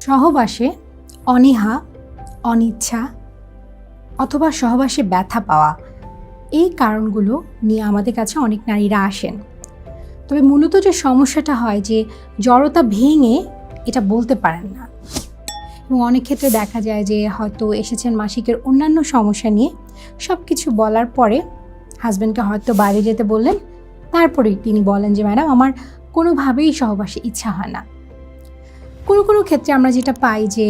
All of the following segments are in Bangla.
সহবাসে অনীহা, অনিচ্ছা অথবা সহবাসে ব্যথা পাওয়া, এই কারণগুলো নিয়ে আমাদের কাছে অনেক নারীরা আসেন। তবে মূলত যে সমস্যাটা হয় যে জড়তা ভেঙে এটা বলতে পারেন না। এবং অনেক ক্ষেত্রে দেখা যায় যে হয়তো এসেছেন মাসিকের অন্যান্য সমস্যা নিয়ে সব কিছু বলার পরে হাজব্যান্ডকে হয়তো বাইরে যেতে বললেন তারপরে তিনি বলেন যে, ম্যাডাম, আমার কোনোভাবেই সহবাসে ইচ্ছা হয় না। কোনো কোনো ক্ষেত্রে আমরা যেটা পাই যে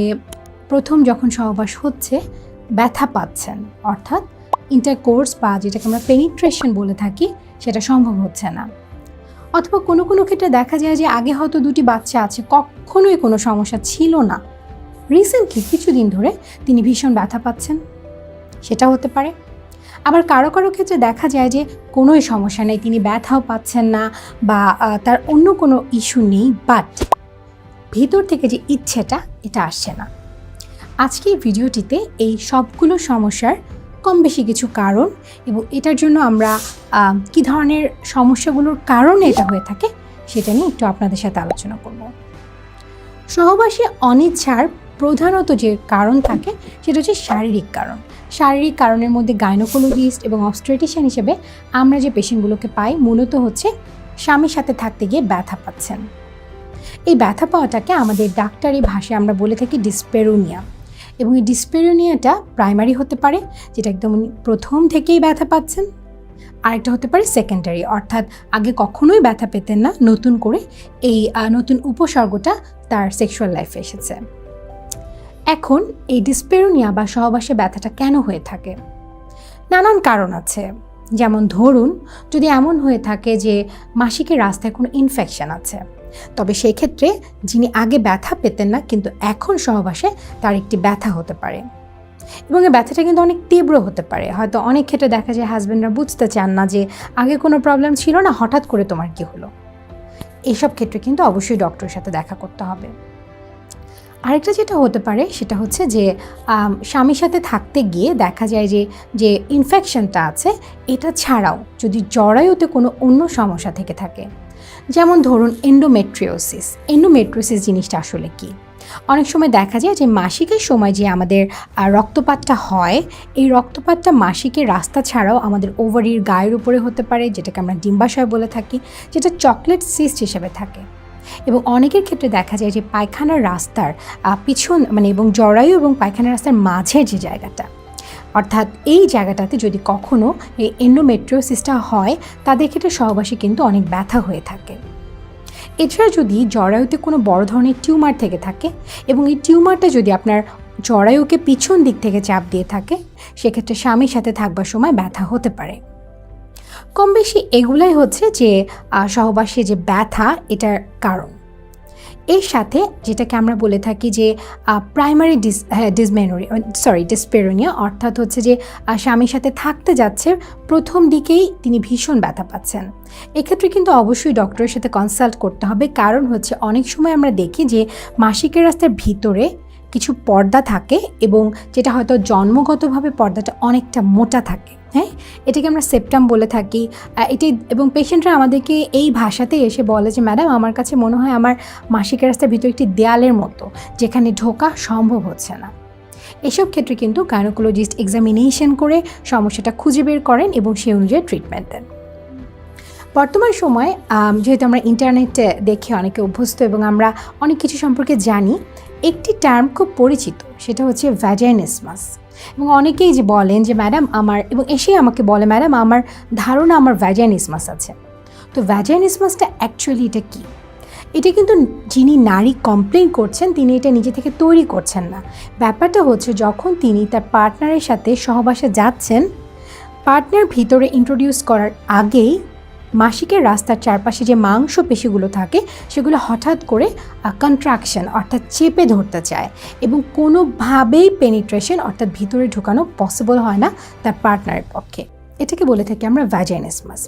প্রথম যখন সহবাস হচ্ছে, ব্যথা পাচ্ছেন, অর্থাৎ ইন্টারকোর্স বা যেটাকে আমরা পেনিট্রেশন বলে থাকি, সেটা সম্ভব হচ্ছে না। অথবা কোনো কোনো ক্ষেত্রে দেখা যায় যে আগে হয়তো দুটি বাচ্চা আছে, কখনোই কোনো সমস্যা ছিল না। রিসেন্টলি কিছুদিন ধরে তিনি ভীষণ ব্যথা পাচ্ছেন। সেটা হতে পারে। আবার কারও কারও ক্ষেত্রে দেখা যায় যে কোনোই সমস্যা নেই, তিনি ব্যথাও পাচ্ছেন না বা তার অন্য কোনো ইস্যু নেই বাট ভেতর থেকে যে ইচ্ছেটা, এটা আসছে না। আজকের ভিডিওটিতে এই সবগুলো সমস্যার কম বেশি কিছু কারণ এবং এটার জন্য আমরা কী ধরনের সমস্যাগুলোর কারণে এটা হয়ে থাকে সেটা নিয়ে একটু আপনাদের সাথে আলোচনা করব। সহবাসী অনিচ্ছার প্রধানত যে কারণ থাকে, সেটা হচ্ছে শারীরিক কারণ। শারীরিক কারণের মধ্যে গাইনোকোলজিস্ট এবং অবস্ট্রেটিশিয়ান হিসেবে আমরা যে পেশেন্টগুলোকে পাই, মূলত হচ্ছে স্বামীর সাথে থাকতে গিয়ে ব্যথা পাচ্ছেন। এই ব্যথা পাওয়াটাকে আমাদের ডাক্তারি ভাষায় আমরা বলে থাকি ডিসপেরোনিয়া। এবং এই ডিসপেরোনিয়াটা প্রাইমারি হতে পারে, যেটা একদম প্রথম থেকেই ব্যথা পাচ্ছেন। আরেকটা হতে পারে সেকেন্ডারি, অর্থাৎ আগে কখনোই ব্যথা পেতেন না, নতুন করে এই নতুন উপসর্গটা তার সেক্সুয়াল লাইফে এসেছে। এখন এই ডিসপেরোনিয়া বা সহবাসে ব্যথাটা কেন হয়ে থাকে? নানান কারণ আছে। যেমন ধরুন, যদি এমন হয়ে থাকে যে মাসিকের রাস্তায় কোনো ইনফেকশন আছে তবে সেই ক্ষেত্রে যিনি আগে ব্যথা পেতেন না, কিন্তু এখন সহবাসে তার একটি ব্যথা হতে পারে। এবং এই ব্যথাটা কিন্তু অনেক তীব্র হতে পারে। হয়তো অনেক ক্ষেত্রে দেখা যায় হাজব্যান্ডরা বুঝতে চান না যে আগে কোনো প্রবলেম ছিল না, হঠাৎ করে তোমার কি হলো। এইসব ক্ষেত্রে কিন্তু অবশ্যই ডক্টরের সাথে দেখা করতে হবে। আরেকটা যেটা হতে পারে, সেটা হচ্ছে যে স্বামীর সাথে থাকতে গিয়ে দেখা যায় যে যে ইনফেকশনটা আছে, এটা ছাড়াও যদি জরায়ুতে কোনো অন্য সমস্যা থেকে থাকে যেমন ধরুন এন্ডোমেট্রিওসিস এন্ডোমেট্রিওসিস জিনিসটা আসলে কি? অনেক সময় দেখা যায় যে মাসিকের সময় যে আমাদের রক্তপাতটা হয়, এই রক্তপাতটা মাসিকের রাস্তা ছাড়াও আমাদের ওভারির গায়ের উপরে হতে পারে, যেটাকে আমরা ডিম্বাশয় বলে থাকি, যেটা চকলেট সিস্ট হিসেবে থাকে। এবং অনেকের ক্ষেত্রে দেখা যায় যে পায়খানার রাস্তার পিছন মানে এবং জরায়ু এবং পায়খানার রাস্তার মাঝে যে জায়গাটা অর্থাৎ এই জায়গাটাতে যদি কখনো এই এন্ডোমেট্রিওসিসটা হয়, তাদের ক্ষেত্রে সহবাসী কিন্তু অনেক ব্যথা হয়ে থাকে। এছাড়া যদি জরায়ুতে কোনো বড় ধরনের টিউমার থেকে থাকে এবং এই টিউমারটা যদি আপনার জরায়ুকে পিছন দিক থেকে চাপ দিয়ে থাকে, সেক্ষেত্রে স্বামীর সাথে থাকবার সময় ব্যথা হতে পারে। কম বেশি এগুলাই হচ্ছে যে সহবাসী যে ব্যথা, এটার কারণ। এর সাথে যেটাকে আমরা বলে থাকি যে primary dys dysmenorrhea sorry dyspareunia অর্থাৎ হচ্ছে যে স্বামীর সাথে থাকতে যাচ্ছে, প্রথম দিকেই তিনি ভীষণ ব্যথা পাচ্ছেন। এক্ষেত্রে কিন্তু অবশ্যই ডক্টরের সাথে কনসাল্ট করতে হবে, কারণ হচ্ছে অনেক সময় আমরা দেখি যে, মাসিকের রাস্তার ভিতরে কিছু পর্দা থাকে এবং যেটা হয়তো জন্মগতভাবে পর্দাটা অনেকটা মোটা থাকে। হ্যাঁ? এটাকে আমরা সেপ্টাম বলে থাকি। এটি এবং পেশেন্টরা আমাদেরকে এই ভাষাতে এসে বলে যে ম্যাডাম আমার কাছে মনে হয় আমার মাসিকের রাস্তার ভিতরে একটি দেয়ালের মতো, যেখানে ঢোকা সম্ভব হচ্ছে না। এসব ক্ষেত্রে কিন্তু গাইনোকোলজিস্ট এক্সামিনেশন করে সমস্যাটা খুঁজে বের করেন এবং সেই অনুযায়ী ট্রিটমেন্ট দেন। বর্তমান সময়ে যেহেতু আমরা ইন্টারনেটে দেখে অনেকে অভ্যস্ত এবং আমরা অনেক কিছু সম্পর্কে জানি, একটি টার্ম খুব পরিচিত, সেটা হচ্ছে ভ্যাজাইনিসমাস এবং অনেকেই যে বলেন যে, ম্যাডাম, আমার, এবং এসেই আমাকে বলে, ম্যাডাম, আমার ধারণা আমার ভ্যাজাইনিসমাস আছে। তো ভ্যাজাইনিসমাসটা অ্যাকচুয়ালি এটা কী? এটা কিন্তু যিনি নারী কমপ্লেন করছেন, তিনি এটা নিজে থেকে তৈরি করছেন না। ব্যাপারটা হচ্ছে, যখন তিনি তার পার্টনারের সাথে সহবাসে যাচ্ছেন পার্টনার ভিতরে ইন্ট্রোডিউস করার আগেই মাসিকের রাস্তার চারপাশে যে মাংস পেশিগুলো থাকে, সেগুলো হঠাৎ করে কন্ট্রাকশন অর্থাৎ চেপে ধরতে চায় এবং কোনোভাবেই পেনিট্রেশন অর্থাৎ ভিতরে ঢোকানো পসিবল হয় না তার পার্টনারের পক্ষে। এটাকে বলে থাকি আমরা ভ্যাজাইনিসমাস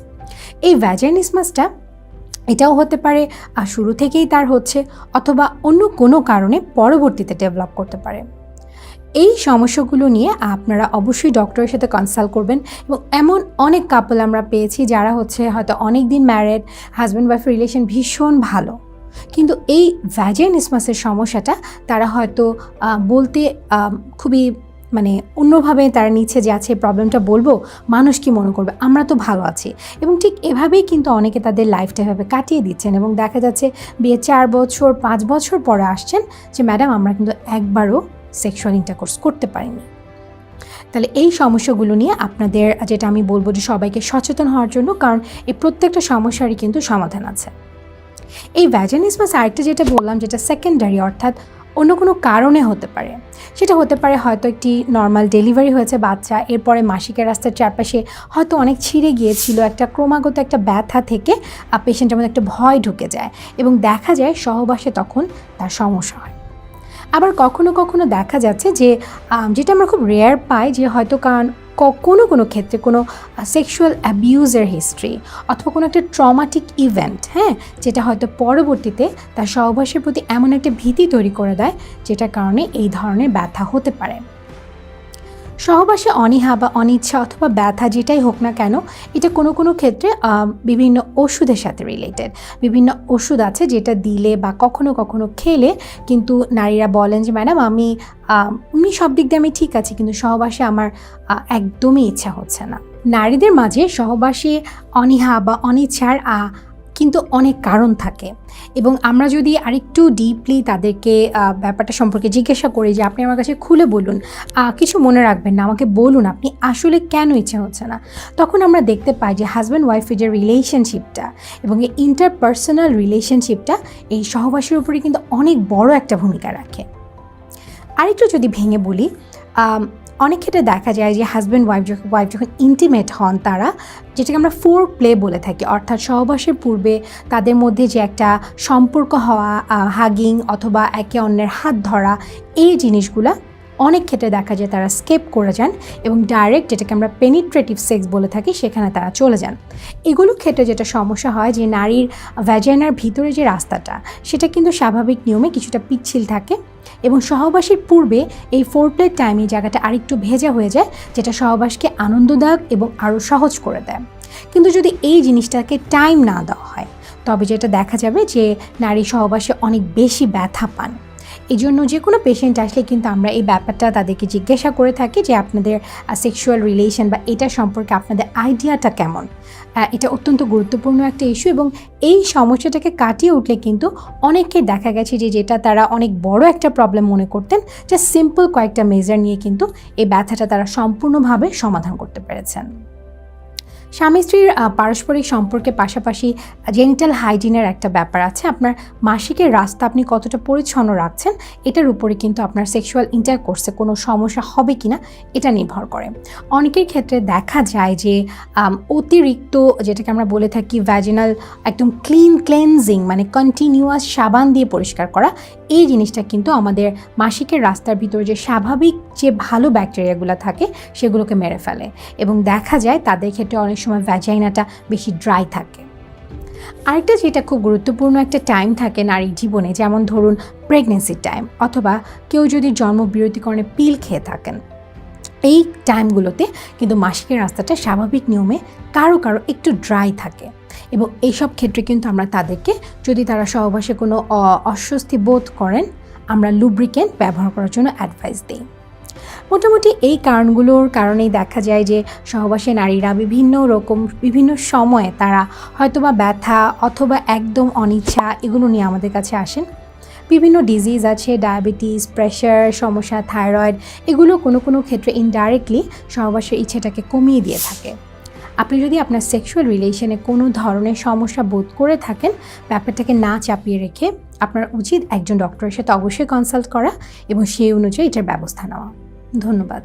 এই ভ্যাজাইনিসমাসটা এটাও হতে পারে আর শুরু থেকেই তার হচ্ছে অথবা অন্য কোনো কারণে পরবর্তীতে ডেভেলপ করতে পারে। এই সমস্যাগুলো নিয়ে আপনারা অবশ্যই ডক্টরের সাথে কনসাল্ট করবেন এবং এমন অনেক কাপল আমরা পেয়েছি যারা হচ্ছে হয়তো অনেক দিন ম্যারেড হাজব্যান্ড ওয়াইফ রিলেশন ভীষণ ভালো। কিন্তু এই ভ্যাজাইনিসমাসের সমস্যাটা তারা হয়তো বলতে খুবই মানে অন্যভাবে তারা নিচ্ছে যে আছে প্রবলেমটা বলব, মানুষ কি মনে করবে? আমরা তো ভালো আছি। এবং ঠিক এভাবেই কিন্তু অনেকে তাদের লাইফটা এভাবে কাটিয়ে দিচ্ছেন এবং দেখা যাচ্ছে বিয়ে চার বছর, পাঁচ বছর পরে আসছেন যে, ম্যাডাম, আমরা কিন্তু একবারও সেক্সুয়াল ইন্টারকোর্স করতে পারেনি। তাহলে এই সমস্যাগুলো নিয়ে আপনাদের যেটা আমি বলব যে সবাইকে সচেতন হওয়ার জন্য, কারণ এই প্রত্যেকটা সমস্যারই কিন্তু সমাধান আছে। এই ভ্যাজানিসমাস আরেকটা যেটা বললাম, যেটা সেকেন্ডারি অর্থাৎ অন্য কোনো কারণে হতে পারে, সেটা হতে পারে হয়তো একটি নর্মাল ডেলিভারি হয়েছে বাচ্চা, এরপরে মাসিকের রাস্তার চারপাশে হয়তো অনেক ছিঁড়ে গিয়েছিল, একটা ক্রমাগত একটা ব্যথা থেকে পেশেন্টের মধ্যে একটা ভয় ঢুকে যায় এবং দেখা যায় সহবাসে তখন তার সমস্যা হয়। আবার কখনো কখনো দেখা যাচ্ছে যে যেটা আমরা খুব রেয়ার পাই যে হয়তো কারণ কোনো কোনো ক্ষেত্রে কোনো সেক্সুয়াল অ্যাবিউজের হিস্ট্রি অথবা কোনো একটা ট্রমাটিক ইভেন্ট হ্যাঁ? যেটা হয়তো পরবর্তীতে তার সহবাসের প্রতি এমন একটা ভীতি তৈরি করে দেয়, যেটার কারণে এই ধরনের ব্যথা হতে পারে। সহবাসে অনীহা বা অনিচ্ছা অথবা ব্যথা যেটাই হোক না কেন, এটা কোনো কোনো ক্ষেত্রে বিভিন্ন ওষুধের সাথে রিলেটেড বিভিন্ন ওষুধ আছে যেটা দিলে বা কখনো কখনো খেলে কিন্তু নারীরা বলেন যে, ম্যাডাম, আমি এমনি সব দিক দিয়ে আমি ঠিক আছি, কিন্তু সহবাসে আমার একদমই ইচ্ছা হচ্ছে না। নারীদের মাঝে সহবাসে অনীহা বা অনিচ্ছার কিন্তু অনেক কারণ থাকে। এবং আমরা যদি আরেকটু ডিপলি তাদেরকে ব্যাপারটা সম্পর্কে জিজ্ঞাসা করি যে আপনি আমার কাছে খুলে বলুন কিছু মনে রাখবেন না, আমাকে বলুন আপনি আসলে কেন ইচ্ছে হচ্ছে না? তখন আমরা দেখতে পাই যে হাজব্যান্ড ওয়াইফের যে রিলেশনশিপটা এবং এই ইন্টারপার্সোনাল রিলেশনশিপটা এই সহবাসের উপরে কিন্তু অনেক বড় একটা ভূমিকা রাখে। আরেকটু যদি ভেঙে বলি অনেক ক্ষেত্রে দেখা যায় যে হাজব্যান্ড ওয়াইফ যখন ওয়াইফ যখন ইন্টিমেট হন তারা, যেটাকে আমরা ফোর প্লে বলে থাকি, অর্থাৎ সহবাসের পূর্বে তাদের মধ্যে যে একটা সম্পর্ক হওয়া হাগিং অথবা একে অন্যের হাত ধরা, এই জিনিসগুলা অনেক ক্ষেত্রে দেখা যায় তারা স্কেপ করে যান এবং ডাইরেক্ট যেটাকে আমরা পেনিট্রেটিভ সেক্স বলে থাকি, সেখানে তারা চলে যান। এগুলোর ক্ষেত্রে যেটা সমস্যা হয় যে নারীর ভ্যাজাইনার ভিতরে যে রাস্তাটা, সেটা কিন্তু স্বাভাবিক নিয়মে কিছুটা পিচ্ছিল থাকে। এবং সহবাসের পূর্বে এই ফোর প্লেট টাইমে জায়গাটা আরেকটু ভেজা হয়ে যায়, যেটা সহবাসকে আনন্দদায়ক এবং আরও সহজ করে দেয়। কিন্তু যদি এই জিনিসটাকে টাইম না দেওয়া হয়, তবে যেটা দেখা যাবে যে নারী সহবাসে অনেক বেশি ব্যথা পান। এই জন্য যে কোনো পেশেন্ট আসলে কিন্তু আমরা এই ব্যাপারটা তাদেরকে জিজ্ঞাসা করে থাকি যে আপনাদের সেক্সুয়াল রিলেশন বা এটা সম্পর্কে আপনাদের আইডিয়াটা কেমন? এটা অত্যন্ত গুরুত্বপূর্ণ একটা ইস্যু এবং এই সমস্যাটাকে কাটিয়ে উঠলে কিন্তু অনেককে দেখা গেছে যে যেটা তারা অনেক বড় একটা প্রবলেম মনে করতেন যে সিম্পল কয়েকটা মেজার নিয়ে কিন্তু এই ব্যথাটা তারা সম্পূর্ণভাবে সমাধান করতে পেরেছেন। স্বামী স্ত্রীর পারস্পরিক সম্পর্কের পাশাপাশি জেনিটাল হাইজিনের একটা ব্যাপার আছে। আপনার মাসিকের রাস্তা আপনি কতটা পরিচ্ছন্ন রাখছেন, এটার উপরে কিন্তু আপনার সেক্সুয়াল ইন্টারকোর্সে কোনো সমস্যা হবে কি না এটা নির্ভর করে। অনেকের ক্ষেত্রে দেখা যায় যে অতিরিক্ত যেটাকে আমরা বলে থাকি ভ্যাজিনাল একদম ক্লিন ক্লেনজিং মানে কন্টিনিউয়াস সাবান দিয়ে পরিষ্কার করা, এই জিনিসটা কিন্তু আমাদের মাসিকের রাস্তার ভিতরে যে স্বাভাবিক যে ভালো ব্যাকটেরিয়াগুলো থাকে, সেগুলোকে মেরে ফেলে। এবং দেখা যায় তাদের ক্ষেত্রে অনেক সময় ভ্যাজাইনাটা বেশি ড্রাই থাকে। আরেকটা যেটা খুব গুরুত্বপূর্ণ একটা টাইম থাকে নারীর জীবনে, যেমন ধরুন প্রেগনেন্সির টাইম অথবা কেউ যদি জন্মবিরতিকরণে পিল খেয়ে থাকেন, এই টাইমগুলোতে কিন্তু মাসিকের রাস্তাটা স্বাভাবিক নিয়মে কারও কারও একটু ড্রাই থাকে। এবং এইসব ক্ষেত্রে কিন্তু আমরা তাদেরকে, যদি তারা সহবাসে কোনো অস্বস্তি বোধ করেন, আমরা লুব্রিকেন্ট ব্যবহার করার জন্য অ্যাডভাইস দিই। মোটামুটি এই কারণগুলোর কারণেই দেখা যায় যে সহবাসে নারীরা বিভিন্ন রকম, বিভিন্ন সময়ে তারা হয়তোবা ব্যথা অথবা একদম অনিচ্ছা এগুলো নিয়ে আমাদের কাছে আসেন। বিভিন্ন ডিজিজ আছে ডায়াবেটিস প্রেশার সমস্যা থাইরয়েড এগুলো কোনো কোনো ক্ষেত্রে ইনডাইরেক্টলি সহবাসের ইচ্ছেটাকে কমিয়ে দিয়ে থাকে। আপনি যদি আপনার সেক্সুয়াল রিলেশনে কোনো ধরনের সমস্যা বোধ করে থাকেন, ব্যাপারটাকে না চাপিয়ে রেখে আপনার উচিত একজন ডক্টরের সাথে অবশ্যই কনসাল্ট করা এবং সেই অনুযায়ী এটার ব্যবস্থা নেওয়া। ধন্যবাদ।